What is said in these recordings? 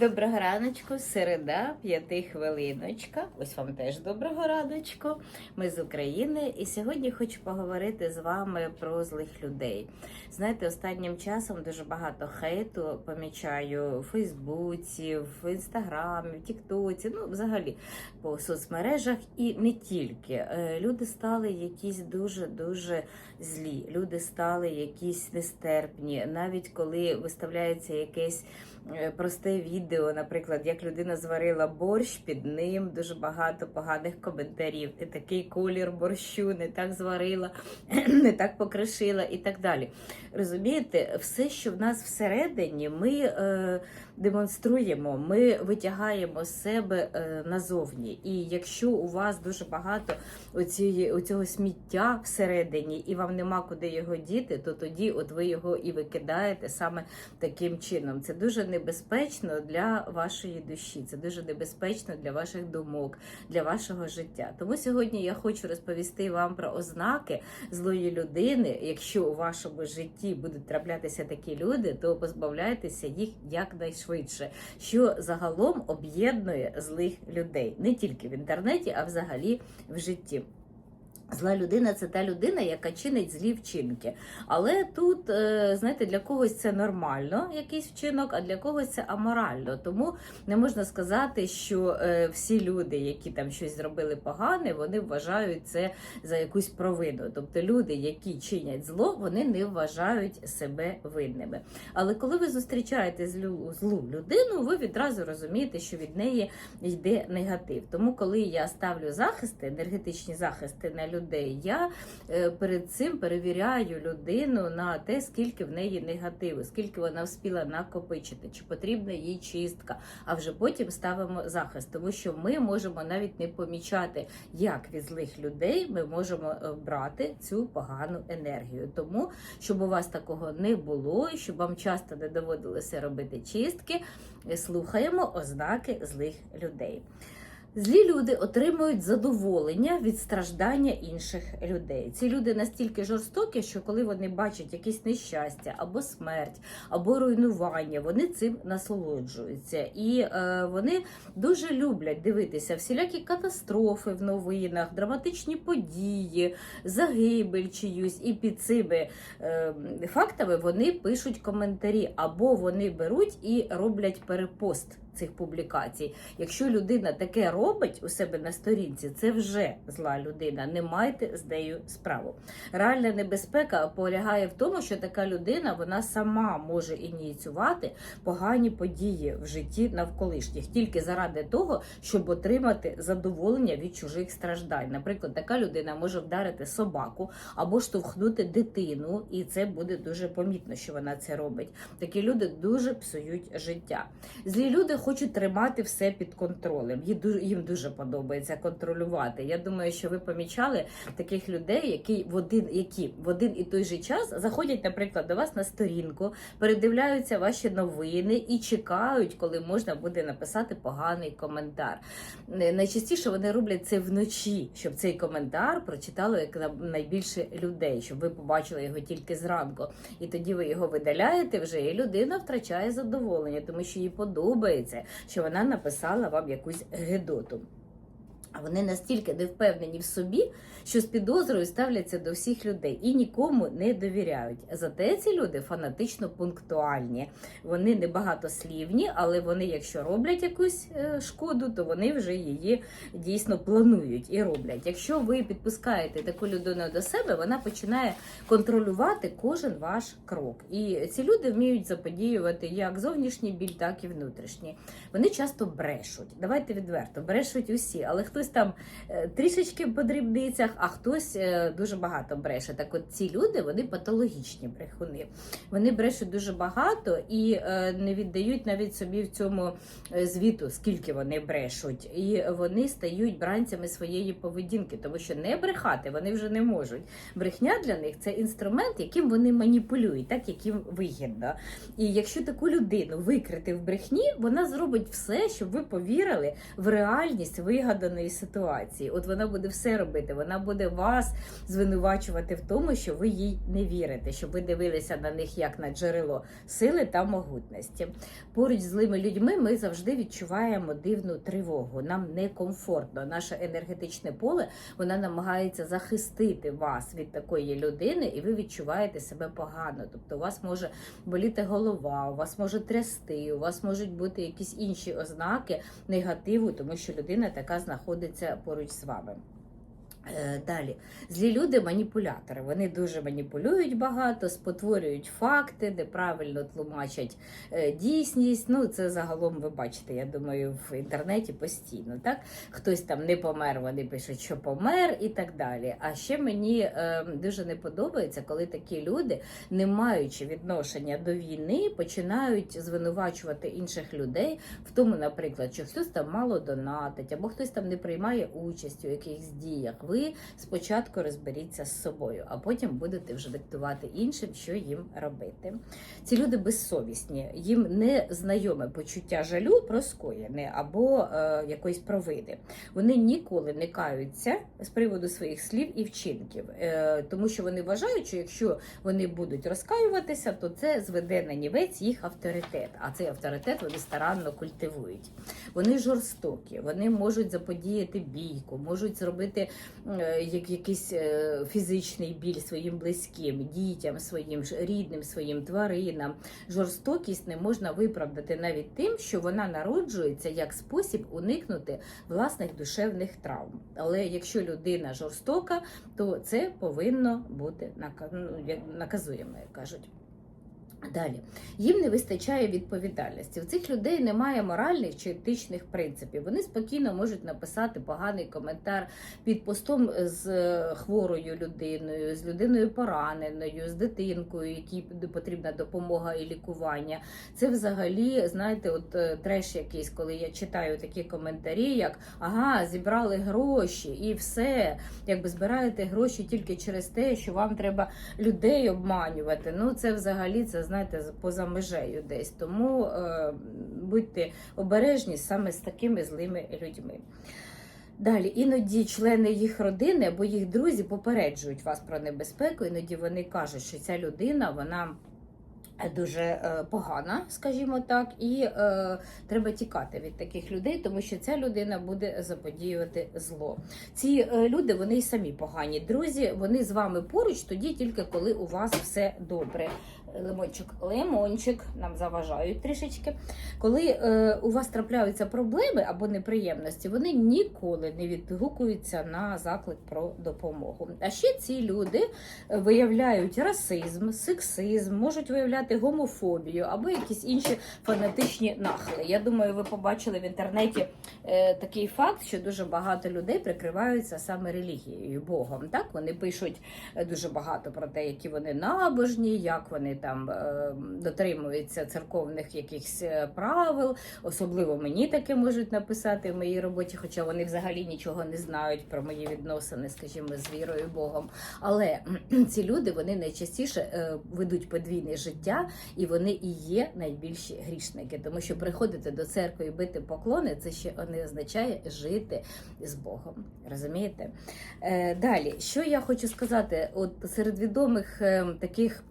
Доброго раночку, середа, п'яти хвилиночка. Ось вам теж доброго раночку. Ми з України, і сьогодні хочу поговорити з вами про злих людей. Знаєте, останнім часом дуже багато хейту помічаю у Фейсбуці, в інстаграмі, в Тіктоці, ну взагалі по соцмережах і не тільки. Е, Люди стали якісь дуже дуже злі. Люди стали якісь нестерпні, навіть коли виставляється якесь е, просте відео, наприклад, як людина зварила борщ, під ним дуже багато поганих коментарів. Ти такий колір борщу, не так зварила, не так покришила і так далі. Розумієте, все, що в нас всередині, ми е, демонструємо, ми витягаємо з себе е, назовні. І якщо у вас дуже багато оцієї, оцього сміття всередині, і вам нема куди його діти, то тоді от ви його і викидаєте саме таким чином. Це дуже небезпечно для вашої душі, це дуже небезпечно для ваших думок, для вашого життя. Тому сьогодні я хочу розповісти вам про ознаки злої людини. Якщо у вашому житті будуть траплятися такі люди, то позбавляйтеся їх якнайшвидше, що загалом об'єднує злих людей не тільки в інтернеті, а взагалі в житті. Зла людина це та людина, яка чинить злі вчинки. Але тут, е, знаєте, для когось це нормально, якийсь вчинок, а для когось це аморально. Тому не можна сказати, що е, всі люди, які там щось зробили погане, вони вважають це за якусь провину. Тобто люди, які чинять зло, вони не вважають себе винними. Але коли ви зустрічаєте злу, людину, ви відразу розумієте, що від неї йде негатив. Тому, коли я ставлю захисти, енергетичні захисти на людей, я е, перед цим перевіряю людину на те, скільки в неї негативу, скільки вона вспіла накопичити, чи потрібна їй чистка. А вже потім ставимо захист, тому що ми можемо навіть не помічати, як від злих людей ми можемо е, брати цю погану енергію. Тому щоб у вас такого не було, і щоб вам часто не доводилося робити чистки, е, слухаємо ознаки злих людей. Злі люди отримують задоволення від страждання інших людей. Ці люди настільки жорстокі, що коли вони бачать якесь нещастя або смерть, або руйнування, вони цим насолоджуються. І е, вони дуже люблять дивитися всілякі катастрофи в новинах, драматичні події, загибель чиюсь. І під цими е, фактами вони пишуть коментарі, або вони беруть і роблять перепост цих публікацій. Якщо людина таке робить у себе на сторінці, це вже зла людина. Не майте з нею справу. Реальна небезпека полягає в тому, що така людина вона сама може ініціювати погані події в житті навколишніх тільки заради того, щоб отримати задоволення від чужих страждань. Наприклад, така людина може вдарити собаку або штовхнути дитину, і це буде дуже помітно, що вона це робить. Такі люди дуже псують життя. Злі люди хочуть тримати все під контролем. Їм дуже, подобається контролювати. Я думаю, що ви помічали таких людей, які в один, які в один і той же час заходять, наприклад, до вас на сторінку, передивляються ваші новини і чекають, коли можна буде написати поганий коментар. Е, Найчастіше вони роблять це вночі, щоб цей коментар прочитало як найбільше людей, щоб ви побачили його тільки зранку. І тоді ви його видаляєте вже, і людина втрачає задоволення, тому що їй подобається, що вона написала вам якусь гедоту. Вони настільки не впевнені в собі, що з підозрою ставляться до всіх людей і нікому не довіряють. Зате ці люди фанатично пунктуальні. Вони не багатослівні, але вони, якщо роблять якусь е, шкоду, то вони вже її дійсно планують і роблять. Якщо ви підпускаєте таку людину до себе, вона починає контролювати кожен ваш крок. І ці люди вміють заподіювати як зовнішній біль, так і внутрішній. Вони часто брешуть. Давайте відверто, брешуть усі, але хтось там е, трішечки по дрібницях, а хтось е, дуже багато бреше. Так от ці люди вони патологічні брехуни. Вони брешуть дуже багато і е, не віддають навіть собі в цьому звіту, скільки вони брешуть. І вони стають бранцями своєї поведінки, тому що не брехати вони вже не можуть. Брехня для них це інструмент, яким вони маніпулюють, так як їм вигідно. І якщо таку людину викрити в брехні, вона зробить все, щоб ви повірили в реальність вигаданої ситуації. От вона буде все робити. Вона буде вас звинувачувати в тому, що ви їй не вірите, щоб ви дивилися на них як на джерело сили та могутності. Поруч з злими людьми ми завжди відчуваємо дивну тривогу. Нам некомфортно. Наше енергетичне поле вона намагається захистити вас від такої людини, і ви відчуваєте себе погано. Тобто, у вас може боліти голова, у вас може трясти, у вас можуть бути якісь інші ознаки негативу, тому що людина така знаходиться поруч з вами. Е, Далі, злі люди маніпулятори. Вони дуже маніпулюють багато, спотворюють факти, неправильно тлумачать е, дійсність. Ну, це загалом ви бачите, я думаю, в інтернеті постійно. Так, хтось там не помер, вони пишуть, що помер, і так далі. А ще мені е, дуже не подобається, коли такі люди, не маючи відношення до війни, починають звинувачувати інших людей в тому, наприклад, що хтось там мало донатить, або хтось там не приймає участь у якихось діях. Ви спочатку розберіться з собою, а потім будете вже диктувати іншим, що їм робити. Ці люди безсовісні, їм не знайоме почуття жалю про скоєне або е, якоїсь провини. Вони ніколи не каються з приводу своїх слів і вчинків, е, тому що вони вважають, що якщо вони будуть розкаюватися, то це зведе на нівець їх авторитет. А цей авторитет вони старанно культивують. Вони жорстокі, вони можуть заподіяти бійку, можуть зробити як якийсь е, фізичний біль своїм близьким, дітям своїм, рідним своїм тваринам. Жорстокість не можна виправдати навіть тим, що вона народжується як спосіб уникнути власних душевних травм. Але якщо людина жорстока, то це повинно бути ну, наказуємо, кажуть. Далі їм не вистачає відповідальності. У цих людей немає моральних чи етичних принципів. Вони спокійно можуть написати поганий коментар під постом з е, хворою людиною, з людиною пораненою, з дитинкою, якій потрібна допомога і лікування. Це взагалі, знаєте, от е, треш якийсь, коли я читаю такі коментарі, як ага, зібрали гроші і все. Якби збираєте гроші тільки через те, що вам треба людей обманювати. Ну це взагалі це знаєте поза межею десь. Тому е, будьте обережні саме з такими злими людьми. Далі, іноді члени їх родини або їх друзі попереджують вас про небезпеку. Іноді вони кажуть, що ця людина вона. Дуже е, погана, скажімо так, і е, треба тікати від таких людей, тому що ця людина буде заподіювати зло. Ці е, люди вони й самі погані друзі. Вони з вами поруч тоді, тільки коли у вас все добре. Лимончик, лимончик нам заважають трішечки. Коли е, у вас трапляються проблеми або неприємності, вони ніколи не відгукуються на заклик про допомогу. А ще ці люди виявляють расизм, сексизм, можуть виявляти гомофобію або якісь інші фанатичні нахили. Я думаю, ви побачили в інтернеті е, такий факт, що дуже багато людей прикриваються саме релігією, Богом. Так вони пишуть е, дуже багато про те, які вони набожні, як вони там е, дотримуються церковних якихось е, правил. Особливо мені таке можуть написати в моїй роботі, хоча вони взагалі нічого не знають про мої відносини, скажімо, з вірою Богом. Але ці люди вони найчастіше е, ведуть подвійне життя, і вони і є найбільші грішники, тому що приходити до церкви і бити поклони, це ще не означає жити з Богом. Розумієте? Е, далі, що я хочу сказати, от серед відомих е, таких.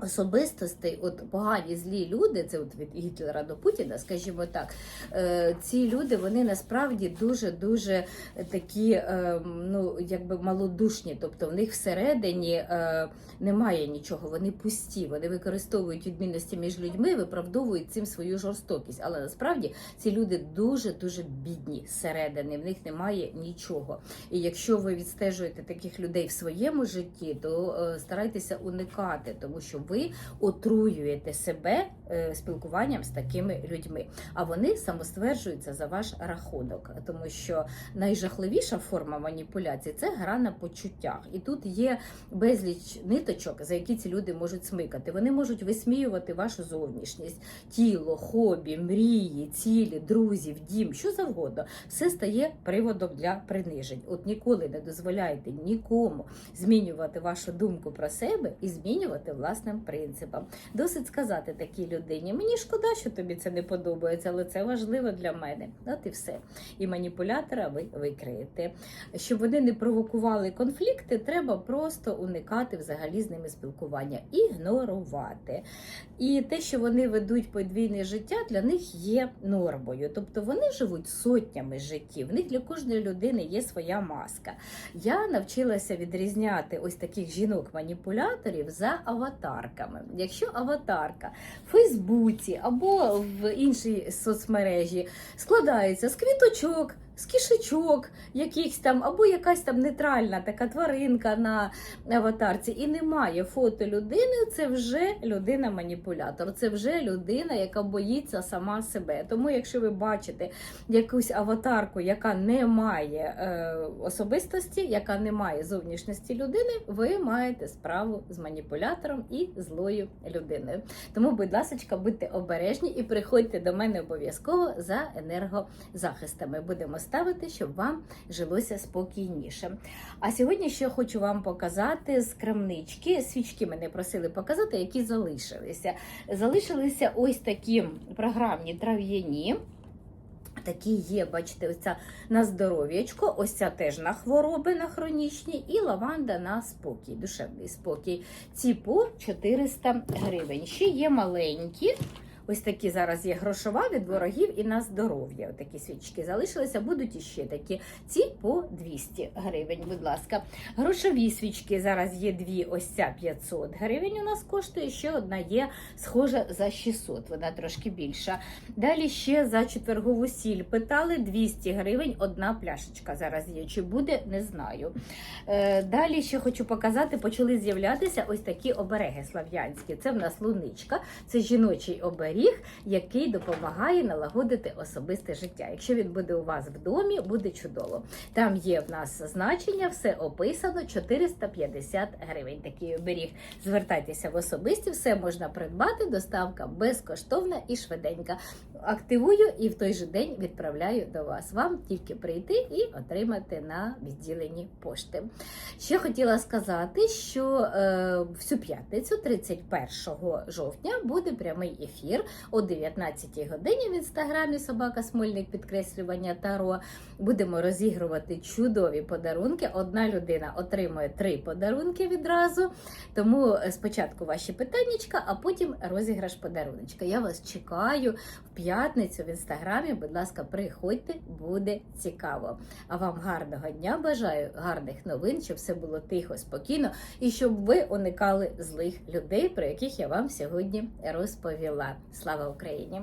Особистостей, от погані злі люди, це от від Гітлера до Путіна, скажімо так. е, Ці люди вони насправді дуже дуже такі, е, ну якби малодушні. Тобто в них всередині е, немає нічого, вони пусті. Вони використовують відмінності між людьми, виправдовують цим свою жорстокість. Але насправді ці люди дуже дуже бідні зсередини. В них немає нічого. І якщо ви відстежуєте таких людей в своєму житті, то старайтеся уникати, тому що ви отруюєте себе е, спілкуванням з такими людьми. А вони самостверджуються за ваш рахунок, тому що найжахливіша форма маніпуляції це гра на почуттях. І тут є безліч ниточок, за які ці люди можуть смикати. Вони можуть висміювати вашу зовнішність, тіло, хобі, мрії, цілі, друзів, дім, що завгодно. Все стає приводом для принижень. От ніколи не дозволяйте нікому змінювати вашу думку про себе і змінювати власне власним принципам. Досить сказати такій людині: мені шкода, що тобі це не подобається, але це важливо для мене. От і все. І маніпулятора ви викриєте. Щоб вони не провокували конфлікти, треба просто уникати взагалі з ними спілкування, ігнорувати. І те, що вони ведуть подвійне життя, для них є нормою. Тобто вони живуть сотнями життів. В них для кожної людини є своя маска. Я навчилася відрізняти ось таких жінок-маніпуляторів за аватарками. Якщо аватарка в Фейсбуці або в іншій соцмережі складається з квіточок. З кішечок, якихось там, або якась там нейтральна така тваринка на аватарці, і немає фото людини, це вже людина-маніпулятор, це вже людина, яка боїться сама себе. Тому, якщо ви бачите якусь аватарку, яка не має е, особистості, яка не має зовнішності людини, ви маєте справу з маніпулятором і злою людиною. Тому, будь ласка, будьте обережні і приходьте до мене обов'язково за енергозахистами. Будемо ставити, щоб вам жилося спокійніше. А сьогодні ще хочу вам показати з крамнички. Свічки мене просили показати, які залишилися. Залишилися ось такі програмні трав'яні. Такі є, бачите, ось на здоров'ячко, ось ця теж на хвороби, на хронічні, і лаванда на спокій, душевний спокій. Ці по 400 гривень. Ще є маленькі. Ось такі зараз є грошова від ворогів і на здоров'я. Такі свічки залишилися, будуть іще такі. Ці по 200 гривень, будь ласка. Грошові свічки зараз є дві, ось ця 500 гривень у нас коштує. Ще одна є схожа за 600, вона трошки більша. Далі ще за четвергову сіль питали 200 гривень, одна пляшечка зараз є. Чи буде, не знаю. Е, Далі ще хочу показати, почали з'являтися ось такі обереги слав'янські. Це в нас луничка, це жіночий оберіг, який допомагає налагодити особисте життя. Якщо він буде у вас в домі, буде чудово. Там є в нас значення, все описано 450 гривень. Такий оберіг. Звертайтеся в особисті, все можна придбати. Доставка безкоштовна і швиденька. Активую і в той же день відправляю до вас. Вам тільки прийти і отримати на відділенні пошти. Ще хотіла сказати, що е, всю п'ятницю, 31 жовтня, буде прямий ефір о 19 годині в інстаграмі Собака Смольник підкреслювання Таро. Будемо розігрувати чудові подарунки. Одна людина отримує три подарунки відразу. Тому спочатку ваші питаннячка, а потім розіграш подаруночка. Я вас чекаю в п'ятницю в інстаграмі. Будь ласка, приходьте, буде цікаво. А вам гарного дня бажаю, гарних новин, щоб все було тихо, спокійно і щоб ви уникали злих людей, про яких я вам сьогодні розповіла. Слава Україні!